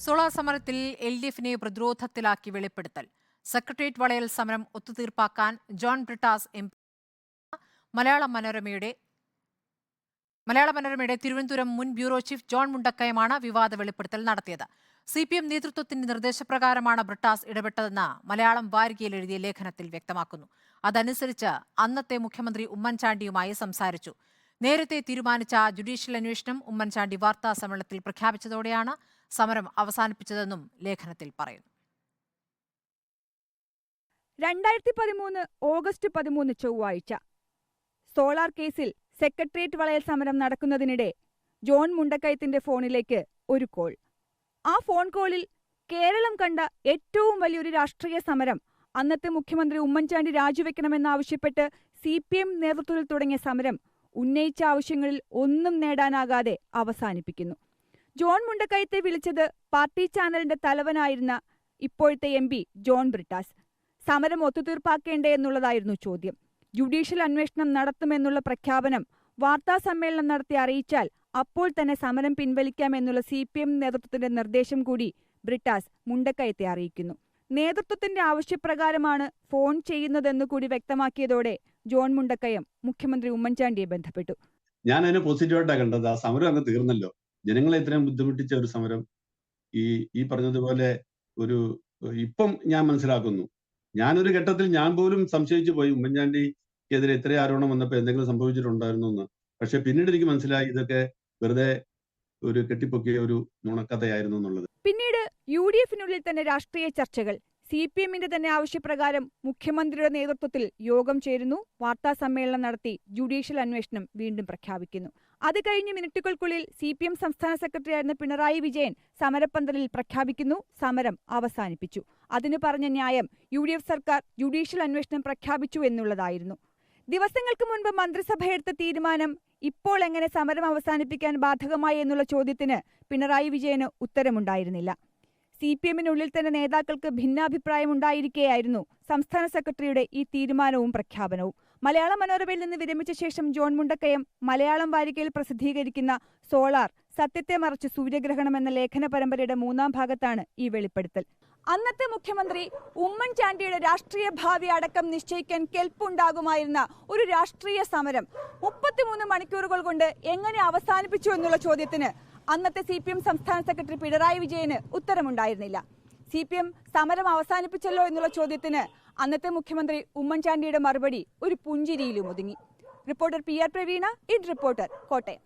Solar സമരത്തിൽ L D എഫിനെ പ്രതിരോധത്തിലാക്കി വെളിപ്പെടുത്തൽ. സെക്രട്ടേറിയറ്റ് വളയൽ സമരം ഒത്തുതീർപ്പാക്കാൻ ജോൺ ബ്രിട്ടാസ് എം. മലയാള മനോരമയുടെ മലയാള മനോരമയുടെ തിരുവനന്തപുരം മുൻ ബ്യൂറോ ചീഫ് ജോൺ മുണ്ടക്കയമാണ് വിവാദ വെളിപ്പെടുത്തൽ നടത്തിയത്. സി പി എം നേതൃത്വത്തിന്റെ നിർദ്ദേശപ്രകാരമാണ് ബ്രിട്ടാസ് ഇടപെട്ടതെന്ന് മലയാളം വാരികയിൽ എഴുതിയ ലേഖനത്തിൽ വ്യക്തമാക്കുന്നു. അതനുസരിച്ച് അന്നത്തെ മുഖ്യമന്ത്രി ഉമ്മൻചാണ്ടിയുമായി സംസാരിച്ചു. നേരത്തെ തീരുമാനിച്ച ജുഡീഷ്യൽ അന്വേഷണം ഉമ്മൻചാണ്ടി വാർത്താ സമ്മേളനത്തിൽ പ്രഖ്യാപിച്ചതോടെയാണ് സമരം അവസാനിപ്പിച്ചതെന്നും ലേഖനത്തിൽ പറയുന്നു. രണ്ടായിരത്തി പതിമൂന്ന് ഓഗസ്റ്റ് പതിമൂന്ന് ചൊവ്വാഴ്ച സോളാർ കേസിൽ സെക്രട്ടേറിയറ്റ് വളയൽ സമരം നടക്കുന്നതിനിടെ ജോൺ മുണ്ടക്കയത്തിന്റെ ഫോണിലേക്ക് ഒരു കോൾ. ആ ഫോൺ കോളിൽ കേരളം കണ്ട ഏറ്റവും വലിയൊരു രാഷ്ട്രീയ സമരം അന്നത്തെ മുഖ്യമന്ത്രി ഉമ്മൻചാണ്ടി രാജിവെക്കണമെന്നാവശ്യപ്പെട്ട് സി പി എം നേതൃത്വത്തിൽ തുടങ്ങിയ സമരം ഉന്നയിച്ച ആവശ്യങ്ങളിൽ ഒന്നും നേടാനാകാതെ അവസാനിപ്പിക്കുന്നു. ജോൺ മുണ്ടക്കയത്തെ വിളിച്ചത് പാർട്ടി ചാനലിന്റെ തലവനായിരുന്ന ഇപ്പോഴത്തെ എം പി ജോൺ ബ്രിട്ടാസ്. സമരം ഒത്തുതീർപ്പാക്കേണ്ടേ എന്നുള്ളതായിരുന്നു ചോദ്യം. ജുഡീഷ്യൽ അന്വേഷണം നടത്തുമെന്നുള്ള പ്രഖ്യാപനം വാർത്താ സമ്മേളനം നടത്തി അറിയിച്ചാൽ അപ്പോൾ തന്നെ സമരം പിൻവലിക്കാമെന്നുള്ള സി പി എം നേതൃത്വത്തിന്റെ നിർദ്ദേശം കൂടി ബ്രിട്ടാസ് മുണ്ടക്കയത്തെ അറിയിക്കുന്നു. നേതൃത്വത്തിന്റെ ആവശ്യപ്രകാരമാണ് ഫോൺ ചെയ്യുന്നതെന്നു കൂടി വ്യക്തമാക്കിയതോടെ ജോൺ മുണ്ടക്കയം മുഖ്യമന്ത്രി ഉമ്മൻചാണ്ടിയെ ബന്ധപ്പെട്ടു. ഞാൻ അതിനെ പോസിറ്റീവായിട്ടാണ് കണ്ടത്. ആ സമരം അങ്ങ് തീർന്നല്ലോ. ജനങ്ങളെ ഇത്രയും ബുദ്ധിമുട്ടിച്ച ഒരു സമരം ഈ ഈ പറഞ്ഞതുപോലെ ഒരു ഇപ്പം ഞാൻ മനസ്സിലാക്കുന്നു. ഞാനൊരു ഘട്ടത്തിൽ ഞാൻ പോലും സംശയിച്ചു പോയി ഉമ്മൻചാണ്ടിക്കെതിരെ ഇത്രയും ആരോപണം വന്നപ്പോൾ എന്തെങ്കിലും സംഭവിച്ചിട്ടുണ്ടായിരുന്നു എന്ന് പക്ഷെ പിന്നീട് എനിക്ക് മനസ്സിലായി ഇതൊക്കെ വെറുതെ ഒരു കെട്ടിപ്പൊക്കിയ ഒരു നുണക്കഥയായിരുന്നു എന്നുള്ളത്. പിന്നീട് യു ഡി എഫിനുള്ളിൽ തന്നെ രാഷ്ട്രീയ ചർച്ചകൾ. സി പി എമ്മിന്റെ തന്നെ ആവശ്യപ്രകാരം മുഖ്യമന്ത്രിയുടെ നേതൃത്വത്തിൽ യോഗം ചേരുന്നു. വാർത്താ സമ്മേളനം നടത്തി ജുഡീഷ്യൽ അന്വേഷണം വീണ്ടും പ്രഖ്യാപിക്കുന്നു. അത് കഴിഞ്ഞ് മിനിറ്റുകൾക്കുള്ളിൽ സി പി എം സംസ്ഥാന സെക്രട്ടറിയായിരുന്ന പിണറായി വിജയൻ സമരപ്പന്തലിൽ പ്രഖ്യാപിക്കുന്നു. സമരം അവസാനിപ്പിച്ചു. അതിന് പറഞ്ഞ ന്യായം യു ഡി എഫ് സർക്കാർ ജുഡീഷ്യൽ അന്വേഷണം പ്രഖ്യാപിച്ചു എന്നുള്ളതായിരുന്നു. ദിവസങ്ങൾക്ക് മുൻപ് മന്ത്രിസഭ എടുത്ത തീരുമാനം ഇപ്പോൾ എങ്ങനെ സമരം അവസാനിപ്പിക്കാൻ ബാധകമായി എന്നുള്ള ചോദ്യത്തിന് പിണറായി വിജയന് ഉത്തരമുണ്ടായിരുന്നില്ല. സി പി എമ്മിനുള്ളിൽ തന്നെ നേതാക്കൾക്ക് ഭിന്നാഭിപ്രായമുണ്ടായിരിക്കെയായിരുന്നു സംസ്ഥാന സെക്രട്ടറിയുടെ ഈ തീരുമാനവും പ്രഖ്യാപനവും. മലയാള മനോരമയിൽ നിന്ന് വിരമിച്ച ശേഷം ജോൺ മുണ്ടക്കയം മലയാളം വാരികയിൽ പ്രസിദ്ധീകരിക്കുന്ന സോളാർ സത്യത്തെ മറച്ച് സൂര്യഗ്രഹണം എന്ന ലേഖന പരമ്പരയുടെ മൂന്നാം ഭാഗത്താണ് ഈ വെളിപ്പെടുത്തൽ. അന്നത്തെ മുഖ്യമന്ത്രി ഉമ്മൻചാണ്ടിയുടെ രാഷ്ട്രീയ ഭാവി അടക്കം നിശ്ചയിക്കാൻ കെൽപ്പുണ്ടാകുമായിരുന്ന ഒരു രാഷ്ട്രീയ സമരം മുപ്പത്തിമൂന്ന് മണിക്കൂറുകൾ കൊണ്ട് എങ്ങനെ അവസാനിപ്പിച്ചു എന്നുള്ള ചോദ്യത്തിന് അന്നത്തെ സി പി എം സംസ്ഥാന സെക്രട്ടറി പിണറായി വിജയന് ഉത്തരമുണ്ടായിരുന്നില്ല. സി പി എം സമരം അവസാനിപ്പിച്ചല്ലോ എന്നുള്ള ചോദ്യത്തിന് അന്നത്തെ മുഖ്യമന്ത്രി ഉമ്മൻചാണ്ടിയുടെ മറുപടി ഒരു പുഞ്ചിരിയിലും ഒതുങ്ങി. റിപ്പോർട്ടർ പി ആർ പ്രവീണ ഇഡ് റിപ്പോർട്ടർ കോട്ടയം.